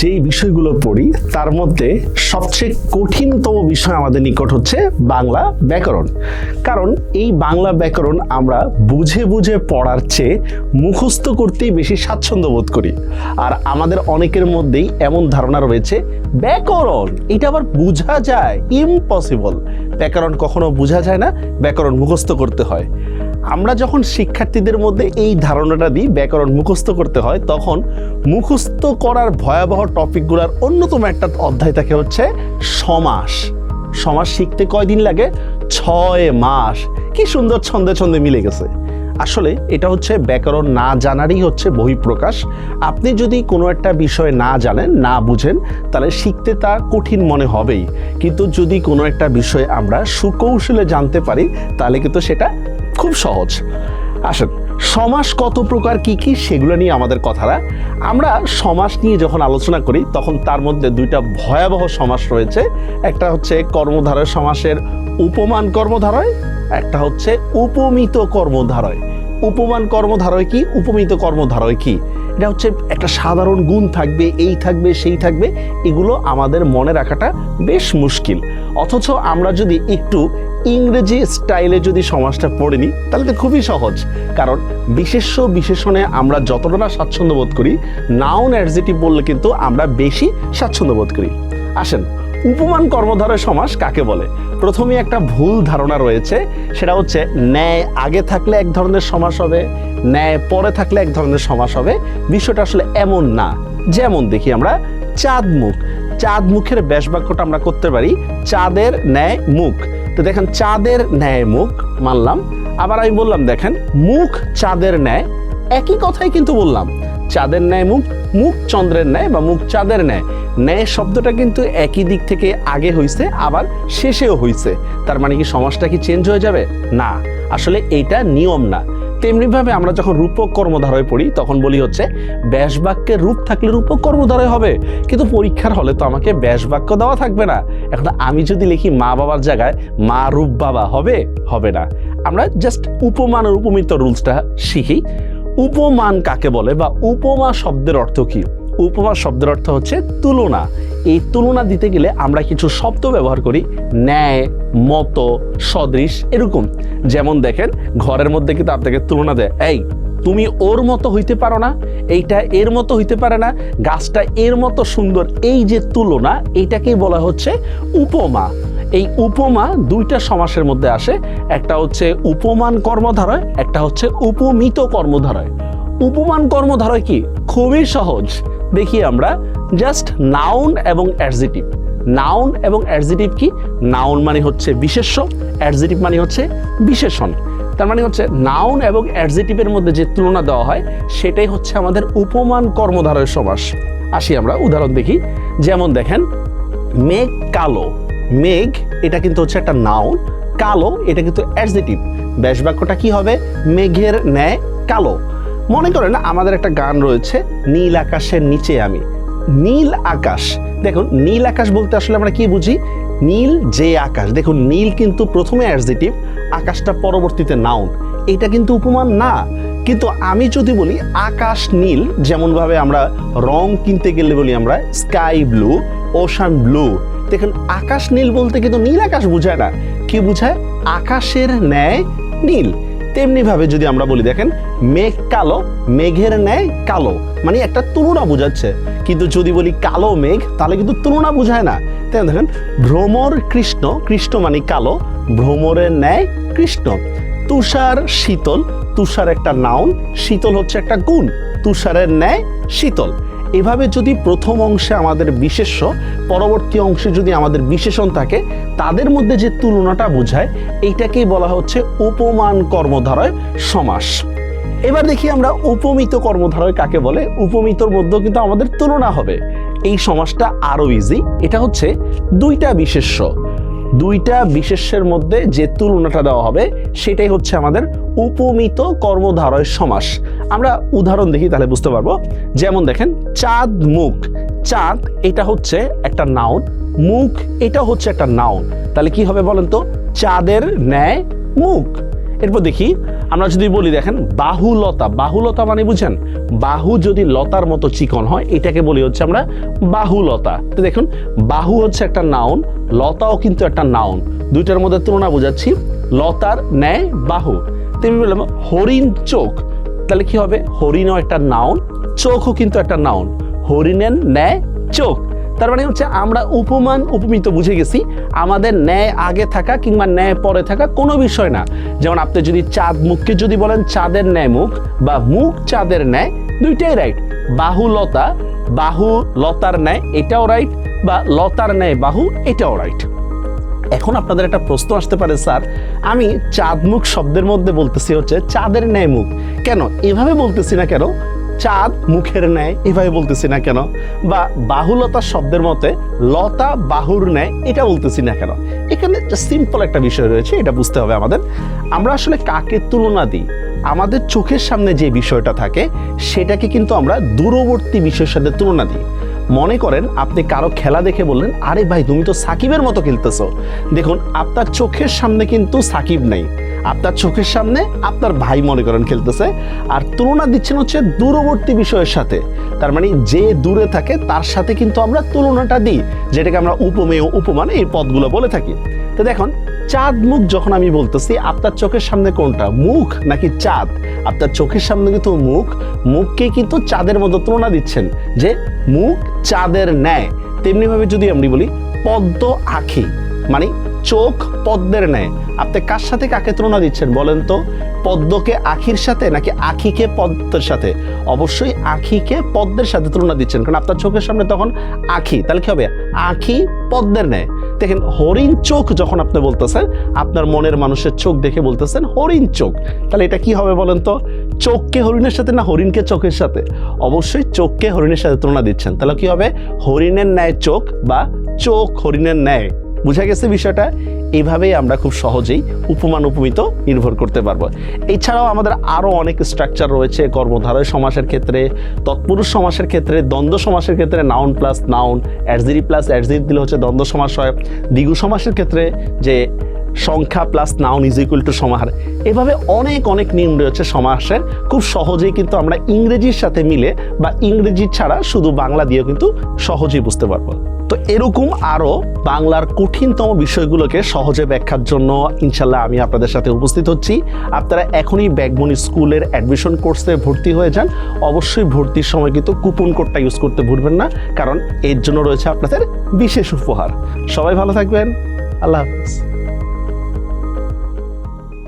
যেই বিষয়গুলো পড়ি, তার মধ্যে সবচেয়ে কঠিনতম বিষয় আমাদের নিকট হচ্ছে বাংলা ব্যাকরণ। কারণ এই বাংলা ব্যাকরণ আমরা বুঝে বুঝে পড়ার চেয়ে মুখস্থ করতেই বেশি স্বাচ্ছন্দ্য বোধ করি। আর আমাদের অনেকের মধ্যেই এমন ধারণা রয়েছে, ব্যাকরণ, এটা আবার বোঝা যায় ইম্পসিবল ব্যাকরণ কখনো বোঝা যায় না, ব্যাকরণ মুখস্থ করতে হয়। আমরা যখন শিক্ষার্থীদের মধ্যে এই ধারণাটা দিই, ব্যাকরণ মুখস্থ করতে হয়, তখন মুখস্থ করার ভয়াবহ টপিকগুলোর অন্যতম একটা অধ্যায় থাকে হচ্ছে সমাস। সমাস শিখতে কয়দিন লাগে? ছয় মাস। কি সুন্দর ছন্দে ছন্দে মিলে গেছে। আসলে এটা হচ্ছে ব্যাকরণ না জানারই হচ্ছে বহিঃপ্রকাশ। আপনি যদি কোনো একটা বিষয় না জানেন, না বুঝেন, তাহলে শিখতে তা কঠিন মনে হবেই। কিন্তু যদি কোনো একটা বিষয় আমরা সুকৌশলে জানতে পারি, তাহলে কিন্তু সেটা খুব সহজ। আসেন, সমাস কত প্রকার কি কি সেগুলো নিয়ে আমাদের কথাটা। আমরা সমাস নিয়ে যখন আলোচনা করি, তখন তার মধ্যে দুইটা ভয়াবহ সমাস রয়েছে। একটা হচ্ছে কর্মধারয় সমাসের উপমান কর্মধারয়, একটা হচ্ছে উপমিত কর্মধারয়। উপমান কর্মধারয় কি? উপমিত কর্মধারয় কি? এটা হচ্ছে একটা সাধারণ গুণ থাকবে, এই থাকবে, সেই থাকবে। এগুলো আমাদের মনে রাখাটা বেশ মুশকিল। অথচ আমরা যদি একটু ইংরেজি স্টাইলে যদি সমাজটা পড়ে নিই, তাহলে তো খুবই সহজ। কারণ বিশেষ বিশেষণে আমরা যতটা না স্বাচ্ছন্দ্য বোধ করি নাউন অ্যাডজেটিভ বললে কিন্তু আমরা বেশি স্বাচ্ছন্দ্য বোধ করি। আসেন উপমান কর্মধারয় সমাস কাকে বলে? প্রথমে একটা ভুল ধারণা রয়েছে, সেটা হচ্ছে ন্যায় আগে থাকলে এক ধরনের সমাস হবে, ন্যায় পরে থাকলে এক ধরনের সমাস হবে। বিষয়টা আসলে এমন না। যেমন দেখি আমরা, চাঁদ মুখ। চাঁদ মুখের ব্যাস বাক্যটা আমরা করতে পারি, চাঁদের ন্যায় মুখ। তো দেখেন, চাঁদের ন্যায় মুখ, মানলাম। আবার আমি বললাম, দেখেন, মুখ চাঁদের ন্যায়, একই কথাই কিন্তু বললাম। চাঁদের ন্যায় মুখ মুখ চন্দ্রের ন্যায় বা মুখ চাঁদের ন্যায়। ন্যায় শব্দটা কিন্তু একই দিক থেকে আগে হইছে, আবার শেষেও হইছে। তার মানে কি সমাজটা কি চেঞ্জ হয়ে যাবে? না। আসলে এইটা নিয়ম না। তেমনিভাবে আমরা যখন রূপক কর্মধারয় পড়ি, তখন বলি হচ্ছে ব্যাস বাক্যের রূপ থাকলে রূপক কর্মধারয় হবে। কিন্তু পরীক্ষার হলে তো আমাকে ব্যাস বাক্য দেওয়া থাকবে না। এখন আমি যদি লিখি মা বাবার জায়গায়, মা রূপ বাবা হবে হবে না। আমরা জাস্ট উপমান উপমিত রুলসটা শিখি। উপমান কাকে বলে বা উপমা শব্দের অর্থ কি? উপমা শব্দের অর্থ হচ্ছে তুলনা। এই তুলনা দিতে গেলে আমরা কিছু শব্দ ব্যবহার করি, ন্যায়, মতো, সদৃশ এরকম। যেমন দেখেন, ঘরের মধ্যে কিন্তু আপনাকে তুলনা দেয়, এই, তুমি ওর মতো হইতে পারো না, এইটা এর মতো হইতে পারে না, গাছটা এর মতো সুন্দর। এই যে তুলনা এইটাকেই বলা হচ্ছে উপমা। এই উপমা দুইটা সমাসের মধ্যে আসে। একটা হচ্ছে উপমান কর্মধারয়, একটা হচ্ছে উপমিত কর্মধারয়। উপমান কর্মধারয় কি? খুবই সহজ। দেখি আমরা জাস্ট নাউন এবং অ্যাডজেটিভ নাউন এবং অ্যাডজেটিভ কি? নাউন মানে হচ্ছে বিশেষ্য অ্যাডজেটিভ মানে হচ্ছে বিশেষণ। তার মানে হচ্ছে নাউন এবং অ্যাডজেটিভের মধ্যে যে তুলনা দেওয়া হয়, সেটাই হচ্ছে আমাদের উপমান কর্মধারয় সমাস। আসি আমরা, উদাহরণ দেখি। যেমন দেখেন, মেঘ কালো। মেঘ, এটা কিন্তু হচ্ছে একটা নাউন কালো, এটা কিন্তু অ্যাডজেটিভ ব্যাস বাক্যটা কি হবে? মেঘের ন্যায় কালো। মনে করেন আমাদের একটা গান রয়েছে, নীল আকাশের নিচে আমি। নীল আকাশ। দেখুন, নীল আকাশ বলতে আসলে আমরা কি বুঝি? নীল যে আকাশ। দেখুন, নীল কিন্তু প্রথমে অ্যাডজেটিভ আকাশটা পরবর্তীতে নাউন এটা কিন্তু উপমান না। কিন্তু আমি যদি বলি আকাশ নীল, যেমনভাবে আমরা রং কিনতে গেলে বলি আমরা স্কাই ব্লু ওশান ব্লু দেখুন, আকাশ নীল বলতে কিন্তু নীল আকাশ বোঝায় না। কি বোঝায়? আকাশের ন্যায় নীল। তেমনিভাবে যদি আমরা বলি, দেখেন, মেঘ কালো, মেঘের ন্যায় কালো মানে একটা তুলনা বোঝাচ্ছে। কিন্তু যদি বলি কালো মেঘ, তাহলে কিন্তু তুলনা বোঝায় না। তাই? দেখেন, ভ্রমর কৃষ্ণ কৃষ্ণ মানে কালো, ভ্রমরের ন্যায় কৃষ্ণ। তুষার শীতল, তুষার একটা নাউন, শীতল হচ্ছে একটা গুণ, তুষারের ন্যায় শীতল। এভাবে যদি প্রথম অংশে আমাদের বিশেষ্য, পরবর্তী অংশে যদি আমাদের বিশেষণ থাকে, তাদের মধ্যে যে তুলনাটা বোঝায়, এইটাকেই বলা হচ্ছে উপমান কর্মধারয় সমাস। এবার দেখি আমরা উপমিত কর্মধারয় কাকে বলে? উপমিতর মধ্যেও কিন্তু আমাদের তুলনা হবে। এই সমাসটা আরও ইজি এটা হচ্ছে দুইটা বিশেষ্য। দুইটা বিশেষের মধ্যে যে তুলনাটা দেওয়া হবে, সেটাই হচ্ছে আমাদের উপমিত কর্মধারয় সমাস। আমরা উদাহরণ দেখি, তাহলে বুঝতে পারব। যেমন দেখেন, চাঁদ মুখ। চাঁদ, এটা হচ্ছে একটা নাউন মুখ এটা হচ্ছে একটা নাউন তাহলে কি হবে বলেন তো? চাঁদের ন্যায় মুখ। এরপর দেখি, আমরা যদি বলি, দেখেন, বাহুলতা। বাহুলতা মানে বুঝেন, বাহু যদি লতার মতো চিকন হয়, এটাকে বলি হচ্ছে আমরা বাহুলতা। তো দেখুন, বাহু হচ্ছে একটা নাউন লতাও কিন্তু একটা নাউন দুইটার মধ্যে তুলনা বোঝাচ্ছি, লতার ন্যায় বাহু। তেমনি বললাম, হরিণ চোখ। তাহলে কি হবে? হরিণও একটা নাউন চোখও কিন্তু একটা নাউন হরিণের ন্যায় চোখ। তার মানে হচ্ছে আমরা উপমান, উপমিত বুঝে গেছি। আমাদের ন্যায় আগে থাকা কিংবা ন্যায় পরে থাকা কোনো বিষয় না। যেমন আপনি যদি চাঁদ মুখকে যদি বলেন, চাঁদের ন্যায় মুখ বা মুখ চাঁদের ন্যায়, দুইটাই রাইট বাহু লতা, বাহু লতার ন্যায়, এটাও রাইট বা লতার ন্যায়, বাহু এটাও রাইট এখন আপনাদের একটা প্রশ্ন আসতে পারে, স্যার। আমি চাঁদ মুখ শব্দের মধ্যে বলতেছি হচ্ছে চাঁদের ন্যায় মুখ। কেন? এভাবে বলতেছি না কেন? চাঁদ মুখের ন্যায়, এভাবে বলতেছি না কেন? বা বাহুলতা শব্দের মতে, লতা বাহুর ন্যায়, এটা বলতেছি না কেন? এখানে সিম্পল একটা বিষয় রয়েছে, এটা বুঝতে হবে আমাদের। আমরা আসলে কাকে তুলনা দিই? আমাদের চোখের সামনে যে বিষয়টা থাকে, সেটাকে কিন্তু আমরা দূরবর্তী বিষয়ের সাথে তুলনা দিই। মনে করেন, আপনি কারও খেলা দেখে বললেন, আরে ভাই, তুমি তো সাকিবের মতো খেলতেছো। দেখুন, আপনার চোখের সামনে কিন্তু সাকিব নেই। আপনার চোখের সামনে আপনার ভাই মনে করেন খেলতেছে। আর তুলনা দিচ্ছেন হচ্ছে দূরবর্তী বিষয়ের সাথে। তার মানে যে দূরে থাকে, তার সাথে কিন্তু আমরা তুলনাটা দিই, যেটাকে আমরা উপমেয় উপমান এই পদগুলো বলে থাকি। তো দেখুন, চাঁদ মুখ যখন আমি বলতেছি, আপনার চোখের সামনে কোনটা? মুখ নাকি চাঁদ? আপনার চোখের সামনে কিন্তু মুখ, মুখকে কিন্তু চাঁদের মতো তুলনা দিচ্ছেন যে মুখ চাঁদের ন্যায়। তেমনিভাবে যদি আমি বলি, পদ্ম আখি মানে চোখ পদ্মের ন্যায়। আপনি কার সাথে কাকে তুলনা দিচ্ছেন বলেন তো? পদ্মকে আখির সাথে নাকি আখিকে পদ্মের সাথে? অবশ্যই আখিকে পদ্মের সাথে তুলনা দিচ্ছেন, কারণ আপনার চোখের সামনে তখন আখি। তাহলে কি হবে? আখি পদ্মের ন্যায়। দেখেন, হরিণ চোখ যখন আপনি বলতেছেন, আপনার মনের মানুষের চোখ দেখে বলতেছেন, হরিণ চোখ। তাহলে এটা কি হবে বলেন তো? চোখকে হরিণের সাথে না হরিণকে চোখের সাথে? অবশ্যই চোখকে হরিণের সাথে তুলনা দিচ্ছেন। তাহলে কি হবে? হরিণের ন্যায় চোখ বা চোখ হরিণের ন্যায়। বুঝা গেছে বিষয়টা? এইভাবেই আমরা খুব সহজেই উপমান উপমিত নির্ভর করতে পারব। এছাড়াও আমাদের আরও অনেক স্ট্রাকচার রয়েছে, কর্মধারয় সমাসের ক্ষেত্রে, তৎপুরুষ সমাসের ক্ষেত্রে, দ্বন্দ্ব সমাসের ক্ষেত্রে noun plus noun adjective plus adjective দিলে হচ্ছে দ্বন্দ্ব সমাস হয়। দ্বিগু সমাসের ক্ষেত্রে যে সংখ্যা plus noun is equal to সমাহার। এভাবে অনেক অনেক নিয়ম রয়েছে সমাসের খুব সহজেই কিন্তু আমরা ইংরেজির সাথে মিলে বা ইংরেজি ছাড়া শুধু বাংলা দিয়েও কিন্তু সহজেই বুঝতে পারব। তো এরকম আরও বাংলার কঠিনতম বিষয়গুলোকে সহজে ব্যাখ্যার জন্য ইনশাল্লাহ আমি আপনাদের সাথে উপস্থিত হচ্ছি। আপনারা এখনই ব্যাগমনি স্কুলের অ্যাডমিশন কোর্সে ভর্তি হয়ে যান। অবশ্যই ভর্তির সময় কিন্তু কুপন কোডটা ইউজ করতে ভুলবেন না, কারণ এর জন্য রয়েছে আপনাদের বিশেষ উপহার। সবাই ভালো থাকবেন। আল্লাহ হাফিজ।